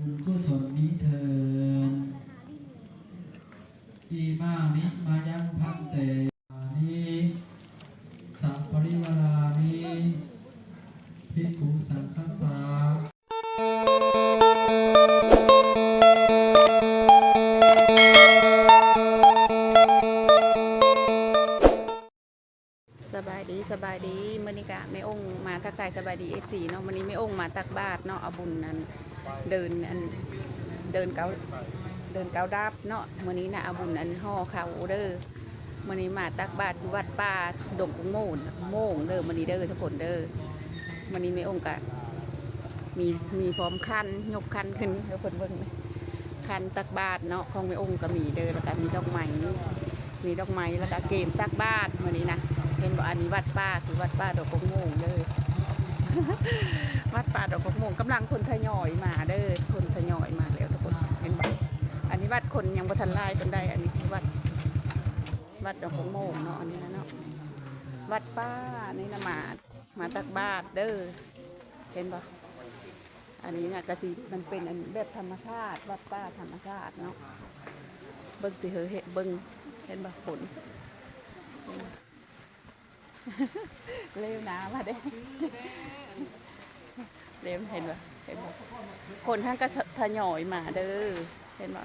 บุญกุศลนี้เถิดอีมานิมายังพันเตอานิสัพปริวารานิภิกุสังฆสาสบายดีสบายดีมื่อนี้กะแม่องมาทักทายสบายดีเอฟซีเนาะมื่อนี้แม่องมาตักบาตรเนาะเอาบุญนั้น เดินอันเดินเกาเดินเกาดับเนาะมื่อนี้นะอาบุญอันห่อเขาเด้อมื่อนี้มาตักบาตรอยู่วัดป่าดงกุ้งโม่นโม่งเด้อมื่อนี้เด้อทุกคนเด้อมื่อนี้แม่องค์กะมีมีพร้อมคันยกคันขึ้นเด้อเพิ่นเบิ่งนะคันตักบาตรเนาะของแม่องค์ก็มีเด้อแล้วก็มีดอกไม้มีดอกไม้แล้วก็เกมตักบาตรมื่อนี้นะเห็นบอกอันนี้วัดป้าคือวัดป้าดอกกงโม่งเลย วัดป้าดอกกงโมงกำลังคนทยอยมาเด้อคนทยอยมาแล้วทุกคนเห็นบอกอันนี้วัดคนยังบ่ทันไล่คนได้อันนี้คือวัดวัดดอกกงโมงเนาะอันนี้นะเนาะวัดป้านี่นะมามาตักบาตรเด้อเห็นบ่อันนี้เนี่ยกสิมันเป็นอันแบบธรรมชาติวัดป้าธรรมชาติเนาะเบิ่งสิเหอเห็นเบิ่งเห็นบ่ฝนเร็วนะมาเด้ เร็วเห็นปะเห็นปะคนท่านก็ทยอยมาเด้อเห็นปะ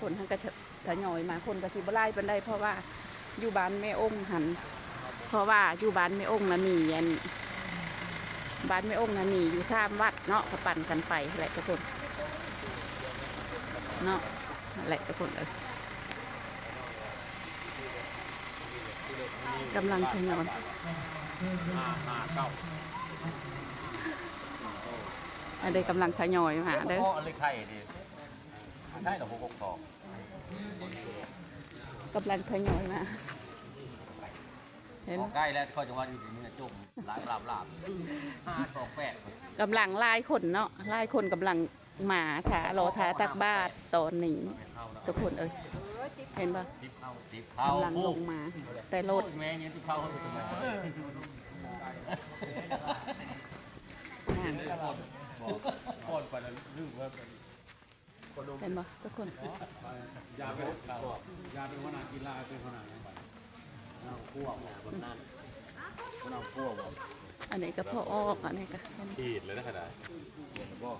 คนท่านก็ทยอยมาคนก็สิบไล่เป็นได้เพราะว่าอยู่บ้านแม่องค์หัน เพราะว่าอยู่บ้านแม่องค์นะมีอันบ้านแม่องค์นะมีอยู่สามวัดเนาะก็ปั่นกันไปแหละทุกคนเนาะแหละทุกคนเออกำลังทยอยห้าห้าเก้า อันนี้กำลังทยอยมาเด้อพ่ออะไรไข่ดิใช่หรอหกหกสองกำลังทยอยมาเห็น ใกล้แล้วข้อจังหวัดอยู่ที่นี่จุ่มลายลาบลาบห้าสองแปดกำลังไล่คนเนาะไล่คนกำลังหมาถารอทาตักบาตรตอนนี้ทุกคนเอ้ยเห็นปะติบเข้าติบเข้ากำลังลงมา แต่รถแม่เนี่ยติบเข้าเขาสมองห่าง ก่อนไปแล้วลืมว่าเห็นปะทุกคนยาเป็นยาเป็นหัวหน้ากีฬาเป็นหัวหน้าอะไรบ้างน้ำคั่วหมดนั่นน้ำคั่วหมดอันนี้ก็พ่อออกอันนี้ก็เห็นขีดเลยนะขนาดก็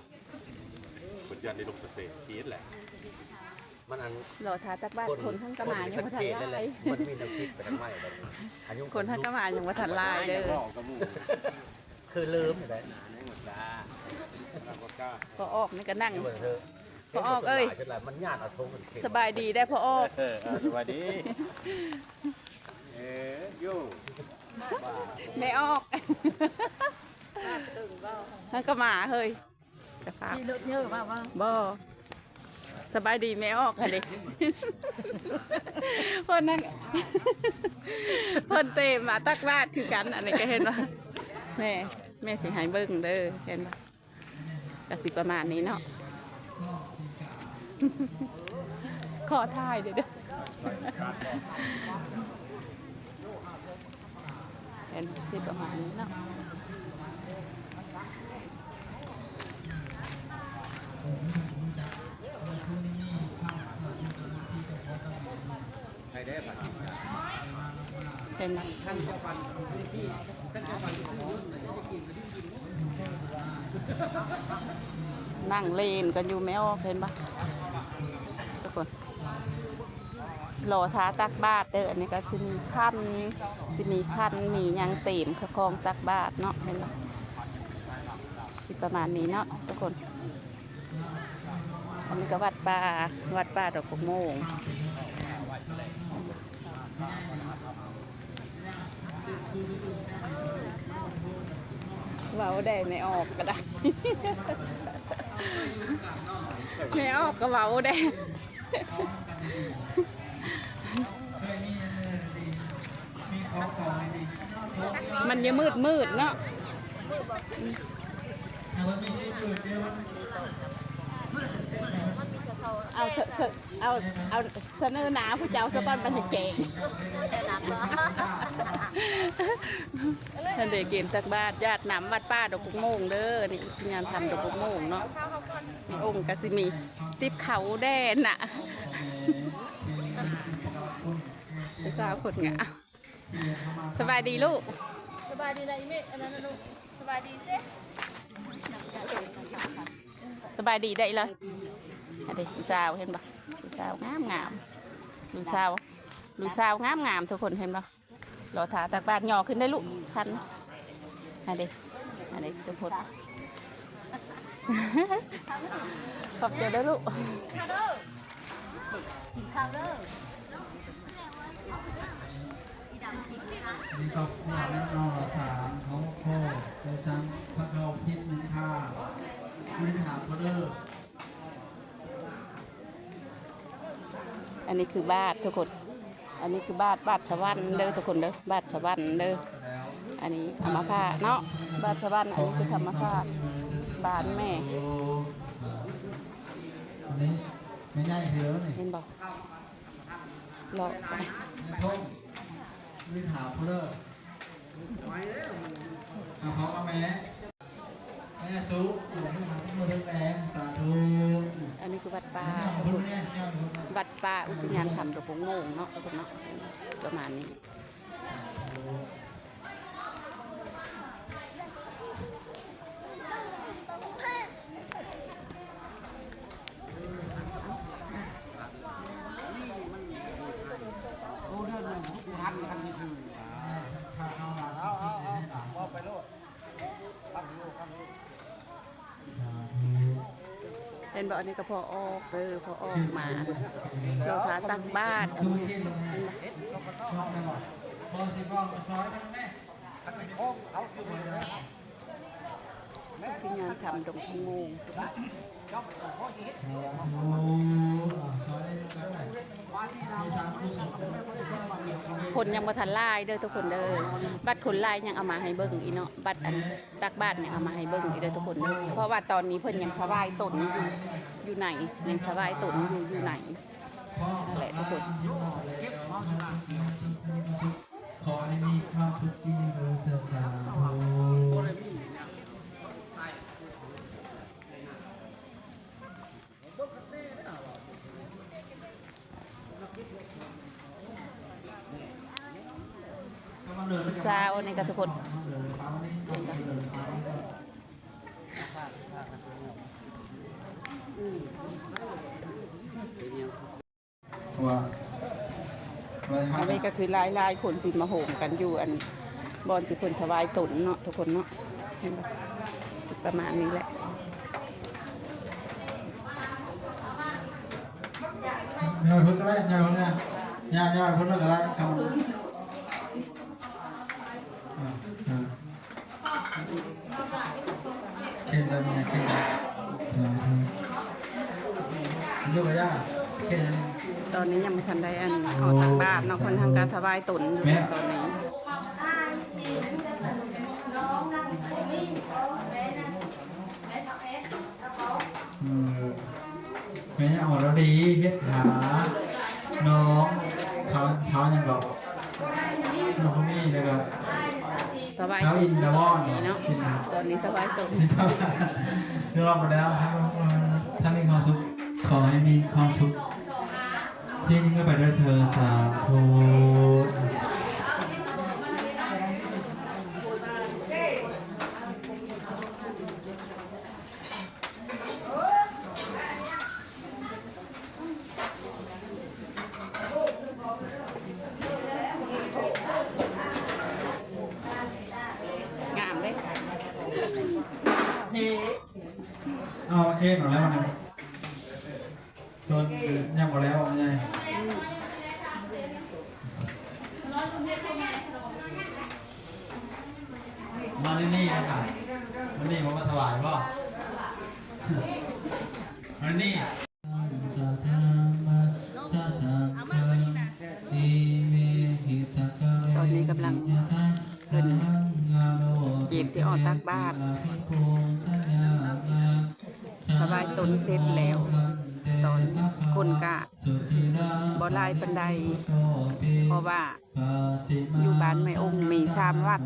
ผลยันในลงเกษตรขีดแหละมันอันรอทาตักบาตรคนทั้งกระหมายังบ่ทันไล่มันมีน้ำพริกไปทั้งไม้เลยอายุคนทั้งกระหมายังบ่ทันไล่เด้อก็กระมูคือลืมเลยนะในหมดตา ตามก็กล้า พ่อออกนี่ก็นั่งเดี๋ยวเธอพอออกเอ้ยมันญาติเอาทงมันเข็มสบายดีได้พ่อออกเออสวัสดีเอ๊ยโย่ไม่ออกทั้งกระหมาเฮ้ยกระฟ้ามีรถเยอะมากว่าบ่สบายดีแม่ออกค่ะเด็กเพิ่นนั่งเพิ่นเตมมาตักบาดคือกันอันนี้ก็เห็นว่าแม่แม่สิใหายเบิ่งเด้อเห็นป่ะ กสิประมาณนี้เนาะขอถ่ายเด้อเด้อเห็นสิประมาณนี้เนาะใครได้ป่ะเห็นไหมนั่ นั่งเล่นกันอยู่แมวเห็นปะทุกคนรอท้าตักบาทเด้ออันนี้ก็จะมีขั้นสิมีขั้นมียังเต็มคือคองตักบาทเนาะเห็นปะสิประมาณนี้เนาะทุกคน อันนี้ก็วัดป่าวัดป่าดอกกระโมงเว้าได้ไม่ออกก็ได้ ไม่ออกก็เว้าได้มีของเก่าในนี้มันจะมืดมืดเนาะเอาเอาเอาเสนอหนาผู้เจ้าสะก้อนปันจะเก่ง ท่านเด็กเกณฑ์ตักบาทญาตินำวัดป้าดอกกุกโมงเด้อนี่งานทำดอกกุกโมงเนาะองค์ก็สิมีติบเขาแดนน่ะไปสาวคนงะสบายดีลูกสบายดีนะอีเมฆอันนั้นนะลูกสบายดีเซ่สบายดีได้เลยอันนี้ลูกสาวเห็นปะลูกสาวงามงามลูกสาวลูกสาวงามงามทุกคนเห็นปะ รอถาตากบาดหย่อขึ้นได้ลูกทันอันนี้อันนี้ทุกคนขอบใจด้วยลูกข้าวเด้อกินข้าวเด้อนี่ก็เนี่ยแล้วนอสามเขาโคโดยซ้ำพระเขาพิษหนึ่งข้าพื้นถามเขาเด้ออันนี้คือบาททุกคน อันนี้คือบาทบาทชาวบ้านเด้อทุกคนเด้อบาทชาวบ้านเด้อแล้วอันนี้ธรรมชาติเนาะบาทชาวบ้านอันนี้คือธรรมชาติบ้านแม่อันนี้ไม่ง่ายเดียวนี่เห็นบอกรอไปในช่องพื้นถามเขาเด้อเอาเขามาแม่แม่ซุปอยู่ที่หางมือแรงสาธุอันนี้คือวัดป่า วัดป่าอุทยานธรรมตะพงโงงเนาะทุกคนเนาะประมาณนี้ บอกอันนี้ก็พอออกเออพอออกมาเราหาตักบ้านอันคือนี้ ที่งช่องได้หมดพอสิบองซอยทั้งม่อุทยานธรรมตะพงงงูคนยังบทันลายเด้อทุกคนเด้อบัตรคนลายยังเอามาให้เบิ่งอีเนาะบัตรอันตักบ้านยังเอามาให้เบิ่งอีเด้อทุกคนเด้อเพราะว่าตอนนี้เพิ่นยังถวายตนอยู่อยู่ไหนยังถวายตนอยู่อยู่ไหนอนั่นแหละทุกคนขอให้มีความทุกข์ที่มีรู้เถิดสา ก็มาเลยลูกสาวนี่ก็ทุกคนว่าอันนี้ก็คือหลายหลายๆคนที่มาโหมกันอยู่อันบอนที่เพิ่นถวายตนเนาะทุกคนเนาะเห็นบ่สิประมาณนี้แหละย่อยพุ่นก็ได้ย่อยพุ่นเนี่ยย่อยย่อยพุ่นก็ได้ครับอ่าอ่า เข่งเลยเนี่ยเข่งเลยสาธุยกกระยาเข่งตอนนี้ยังไม่ทันได้อันออกทางบ้านเนาะคนทำการถวายตนอยู่แม่ตอนนี้เออแม่เนี่ยอ่อนแล้วดีเฮ็ดหา น้องเท้าเท้ายังบอกน้องเขามีเลยครับ ถวายเท้าตอินนดาวอนนี่เนาะอินตอนนี้ถวายตนนี่เท่าเรื่องรอบมาแล้วถ้าถ้ามีความสุขขอให้มีความสุขที่นี่ก็ไปด้วยเธอสาธุ เอา นเสร็จแล้ว ตอนคนกะบอลายปันไดเพราะว่าอยู่บ้านแม่องค์มีสามวัด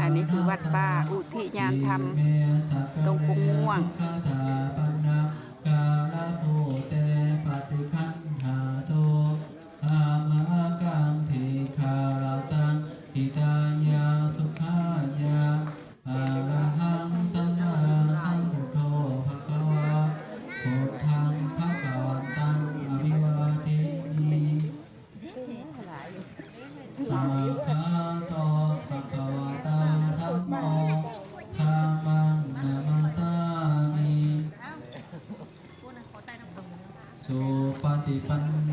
อันนี้คือวัดป้าอุทิยานธรรมตรงกุ้งม่วง ฏิปัน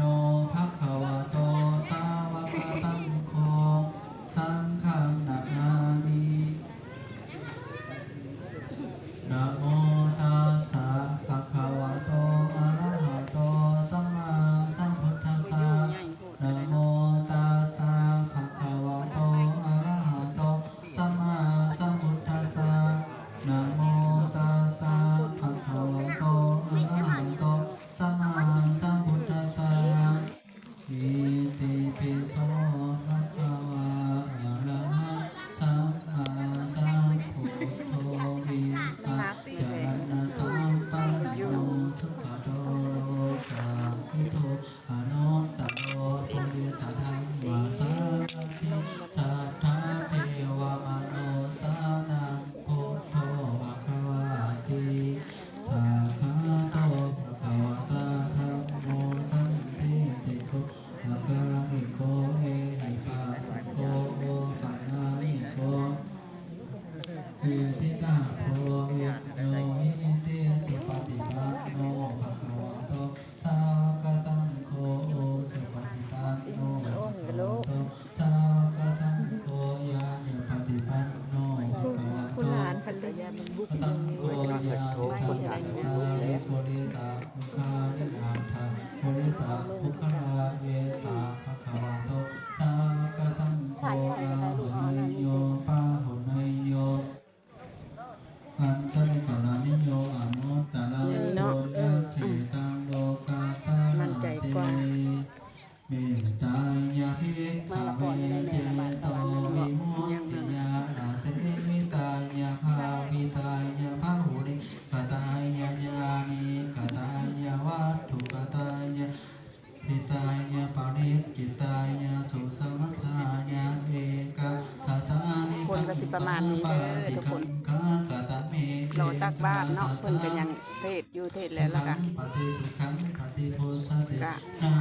าณนี้เด้อทุกคนกกตเมเราตักบ้านเนาะเพิ่นก็ยังเทศอยู่เทศแล้วแล้วก็ปฏิสุขังปฏิโพสติก็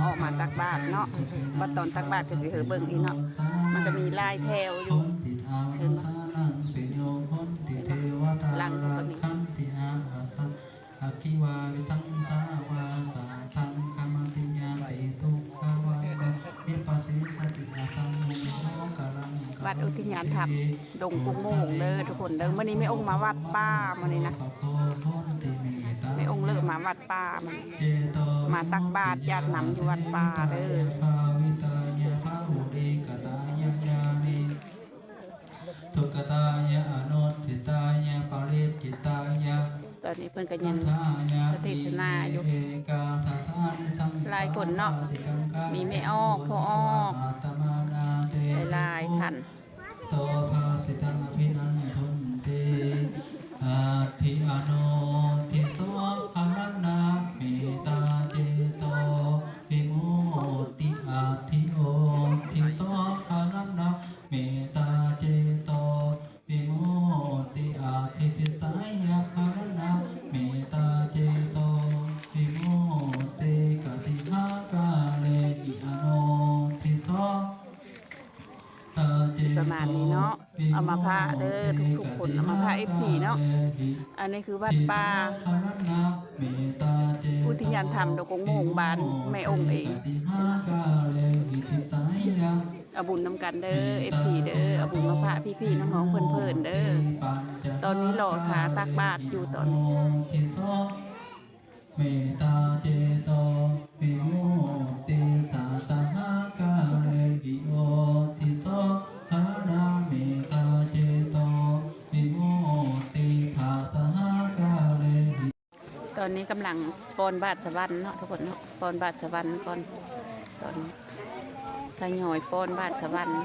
ออกมาตักบาตรเนาะว่าตอนตักบาตรก็สิเฮอเบิ่งอีกเนาะมันก็มีลายแถวอยู่ติอาวุสานังปิโยพนติเทวตาหลังก็รามีคันติ อุทิญาณธรรมดงกุ้งโมงเด้อทุกคนเด้อมื้อนี้แม่องค์มาวัดป้ามื้อนี้นะแม่องค์เลิกมาวัดป้ามันมาตักบาตรญาตินำอยู่วัดป่าเด้อภาวิตายตายาญาณิทุกตายาอนุทิตายาปริจิตายาตอนนี้เพิ่นก็ยังทายาเทศนาอยู่ลายคนเนาะมีแม่ออกพอออกอาตมานาเตหลายท่าน โตภาสิตังอภินันทุนติอาทิอโน อมาพระเด้อทุกๆคนเอามาพระ FC เนาะอันนี้คือวัดป่าอุทิญาณธรรมดงกงโมงบานแม่องค์เองอาบุญนำกันเด้อ FC เด้ออาบุญมาพระพี่ๆน้องๆเพิ่นๆเด้อตอนนี้รอขาตักบาตรอยู่ตอนนี้ อนนี้กำลังปอนบาทสวรรค์เนาะทุกคนเนาะปอนบาทสวรรค์ก่อนตอนนี้ทยอยปอนบาทสวรรค์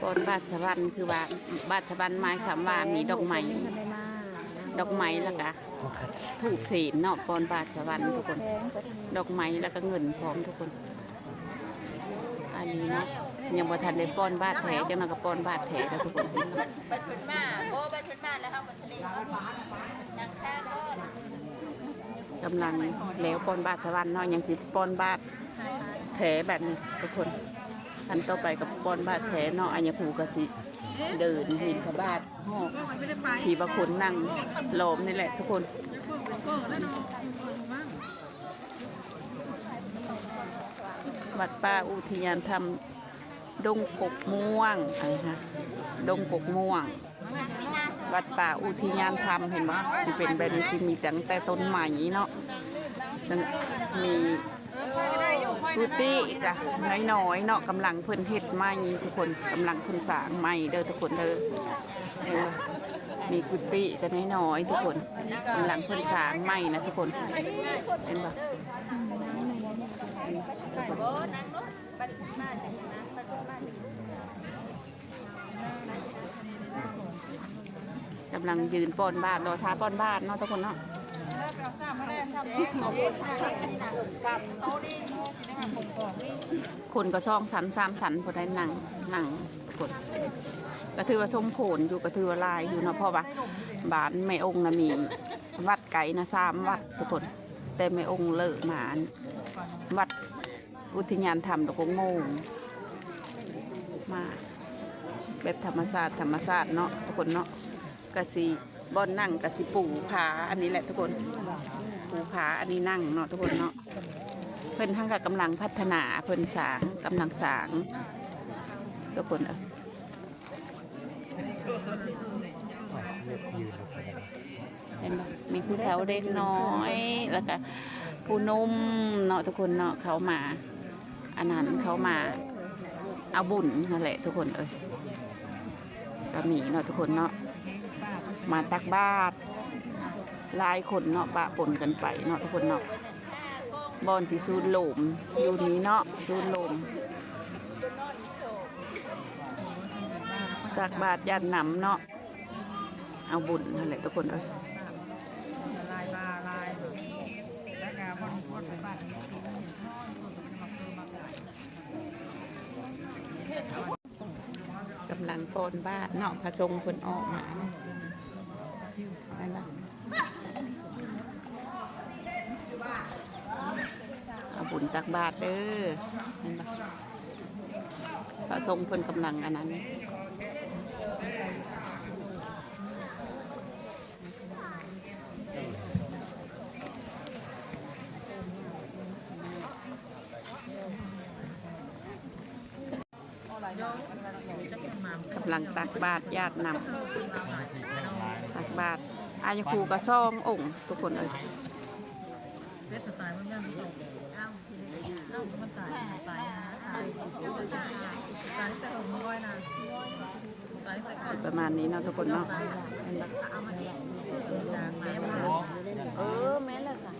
ปอนบาทสวรรค์คือว่าบาทสวรรค์หมายคำว่ามีดอกไม้ดอกไม้แล้วก็ ถูกเถีนเนาะปอนบาทสวรรค์ทุกคน ดอกไม้แล้วก็เงินพร้อมทุกคน อันนี้เนาะยังบ่ทันได้ป้อนบาดแผลจังนั้นก็ป้อนบาดแผลแล้วทุกคนบัดขึ้นมาโอ้บัดขึ้นมาแล้วเขาก็แสดงว่านังแท้ก็กำลังแล้วป้อนบาดสวรรค์เนาะยังสิป้อนบาดไทผลแบบนี้ทุกคน ขั้นต่อไปกับปอนบาดแผลเนาะอัญญภูกสิเดินหินพระบาทหอกขี่บะคนนั่งล้อมนี่แหละทุกคนวัดป่าอุทยานธรรมดงกกม่วงอะไรฮะดงกกม่วง วัดป่าอุทยานธรรมเห็นไหมที่เป็นแบบนี้ที่มีตั้งแต่ต้นใหม่เนาะมี กุฏิจ้ะน้อยๆเนาะกำลังเพิ่นเฮ็ดใหม่ทุกคนกำลังเพิ่นสร้างใหม่เด้อทุกคนเด้อเห็นมีกุฏิจะน้อยๆทุกคนกำลังเพิ่นสร้างใหม่นะทุกคนเห็นบ่โอ้นางเนาะกำลังยืนป้อนบ้านรอท้าป้อนบ้านเนาะทุกคนเนาะ คนก็ช่องสันสามสันพอได้หนังหนังทุกคนก็ถือว่าชมโขนอยู่ก็ถือว่าลายอยู่นะเพราะว่าบ้านแม่องค์นะมีวัดไก่นะสามวัดทุกคนแต่แม่องค์เลิกมาวัดอุทยานธรรมตะกงงมาแบบธรรมศาสตร์ธรรมศาสตร์เนาะทุกคนเนาะกะสิ บอนนั่งกะสิปูผาอันนี้แหละทุกคนปูผาอันนี้นั่งเนาะทุกคนเนาะเพิ่นทั้งกับกำลังพัฒนาเพิ่นสางกำลังสางทุกคนเออเห็นปะมีผู้แถวเด็กน้อยแล้วก็ผู้นุ่มเนาะทุกคนเนาะเขามาอันนั้นเขามาเอาบุญนั่นแหละทุกคนเอ้ยก็มีเนาะทุกคนเนาะ มาตักบาตรลายคนเนาะปะปนกันไปเนาะทุกคนเนาะบอนที่ซูนโลมอยู่นี้เนาะซูนโลมตักบาตรยันนำเนาะเอาบุญนั่นแหละทุกคนเอ้ยลายบาลายแล้วก็วันวันไปบ้ากำลังปอนบ้านเนาะพระสงคนออกมา นั่นละเอาบุญตักบาตรเด้อนั่นละพระสงฆ์คนกำลังอันนั้นกำลังตักบาตรญาตินำตักบาตร อายครูกระซ่ององค์ทุกคนเลยเวทตายมันแม่ไม่ตกอ้าเอ้ามันตายตายนะตายตายแต่ผมอยนะประมาณนี้เนาะทุกคนเนาะเห็นปะจางแม่เออแม่ละค่ะ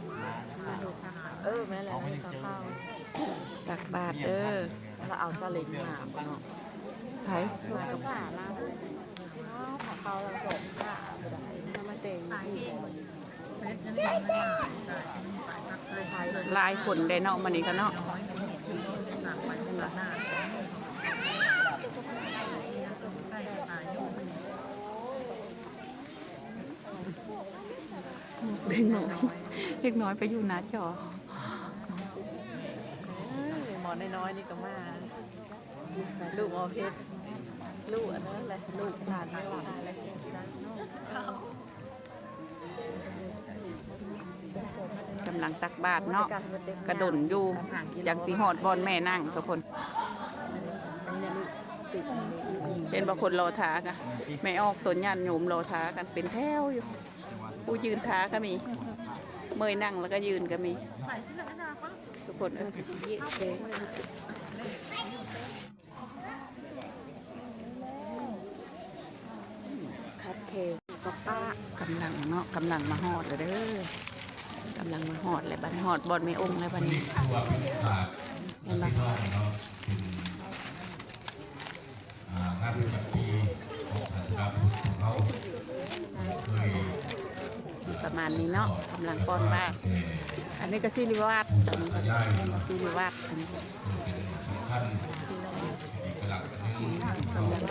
เออแม่ละให้ข้าวตักบาตรเด้อแล้วเอาสลิงมาเนาะไผกับผ่ามาของขาเราจบผ่ามาเต็งเวทยังไม่มาตายตายพักตาย เลยหลายคนได้เนาะมันนี้ก็เนาะน้อยหนักไปหนักหน้าใกล้ตายอยู่เล็กน้อยเล็กน้อยไปอยู่น้าจอหมอน้อยๆนี่ก็มาลูกโอเคลูกอันนั้นเลยลูกหลานไม่หลานอะไร กำลังตักบาตรเนาะกระดนอยู่จังสีหอดบอลแม่นั่งทุกคน เป็นบางคนรอท้ากันไม่ออกตนยันโยมรอท้ากันเป็นแถวอยู่ผู้ยืนท้าก็มี เมยนั่งแล้วก็ยืนก็มี ทุกคนเออคัดเคก ป้ากำลังเนาะกำลังมาหอดเลยเด้อกำลังมาหอดเลยบันหอดบอลไม่องเลยบัดนี้ว่าเป็นศาสตร์เห็นปะหน้องเนาะเป็นอ่างานประจำปีของศาสนาพุทธของเขาเคยประมาณนี้เนาะกำลังป้อนบ้าอันนี้ก็ซีริวาดอันนี้ก็ซีริวาดอันนี้เป็นสำคัญ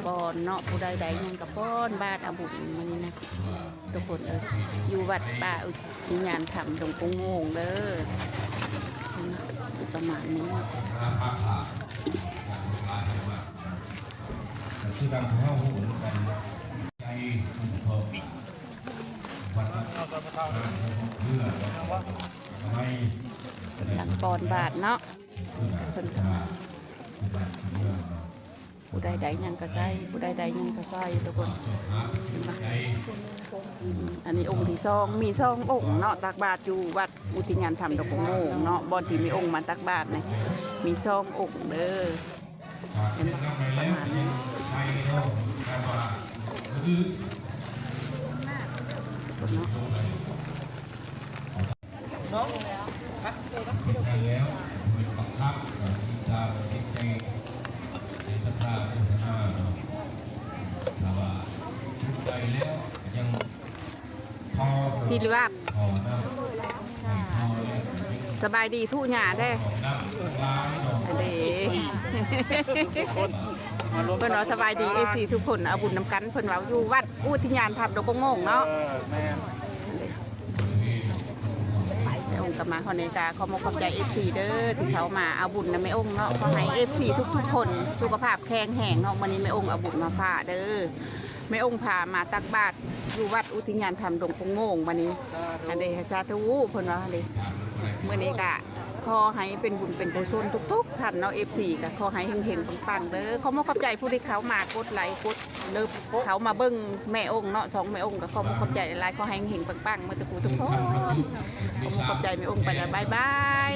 ป้อนเนาะผู้ใดใดยังกับป้อนบ้านอาบุญมานี่นะทุกคนเอออยู่วัดป่าอุทยานธรรมตรงกงงงเด้อประมาณนี้อาภาษาองโบราณใช่ไหมือดังของเขาหูกันใจคุณเพิ่มวัดนั้นเพื่อไม่หลังปอนบาทเนาะเพื่อเพิ่นก็มา ผู้ใดใดยังก็ใส่ผู้ใดใดยังก็ใส่ทุกคนอันนี้องค์ที่สองมีสององค์เนาะตักบาตรอยู่วัดอุทิญาณธรรมดอกโงงเนาะบอนที่มีองค์มาตักบาตรนี่มีสององค์เด้อเป็นประมาณนี้เนาะแต่ว่าคือ เนาะ ได้แล้วเป็นบังคับที่จะติดใจในสภาพพัฒนาเนาะแต่ว่าทุกใจแล้วยังพอ ศิริวัตรพอนะไม่พอแล้วสบายดีทุกหยาได้ของน้ำลายเนาะอันเด้เพิ่นว่าสบายดี FC ทุกคนเอาบุญนำกันเพิ่นว่าอยู่วัดอุทิญาณธรรมดอกโงงเนาะแม่องค์ก็มาคนนี้กาขอมขอบใจเอฟซีเด้อที่เขามาเอาบุญนะแม่องค์เนาะขอให้เอฟซีทุกทุกๆคน สุขภาพแข็งแรงเนาะวันนี้แม่องค์เอาบุญมาฝากเด้อ แม่องค์พามาตักบาตรอยู่วัดอุทิญาณธรรมดงพงโงงวันนี้อันเดชาธุเพิ่นว่าอันเดเมื่อนี้กะขอให้เป็นบุญเป็นกุศลทุกๆท่านเนาะเอฟซีก็ขอให้เฮงๆปังๆเด้อขอมขอบใจผู้ที่เขามากดไลค์กดเลิฟเขามาเบิ่งแม่องค์เนาะสองแม่องค์ก็ขอมขอบใจหลายๆขอให้เฮงๆปังๆเมื่อตะกูทุกคนขอบคุณขอบใจแม่องค์ไปแล้วบายบาย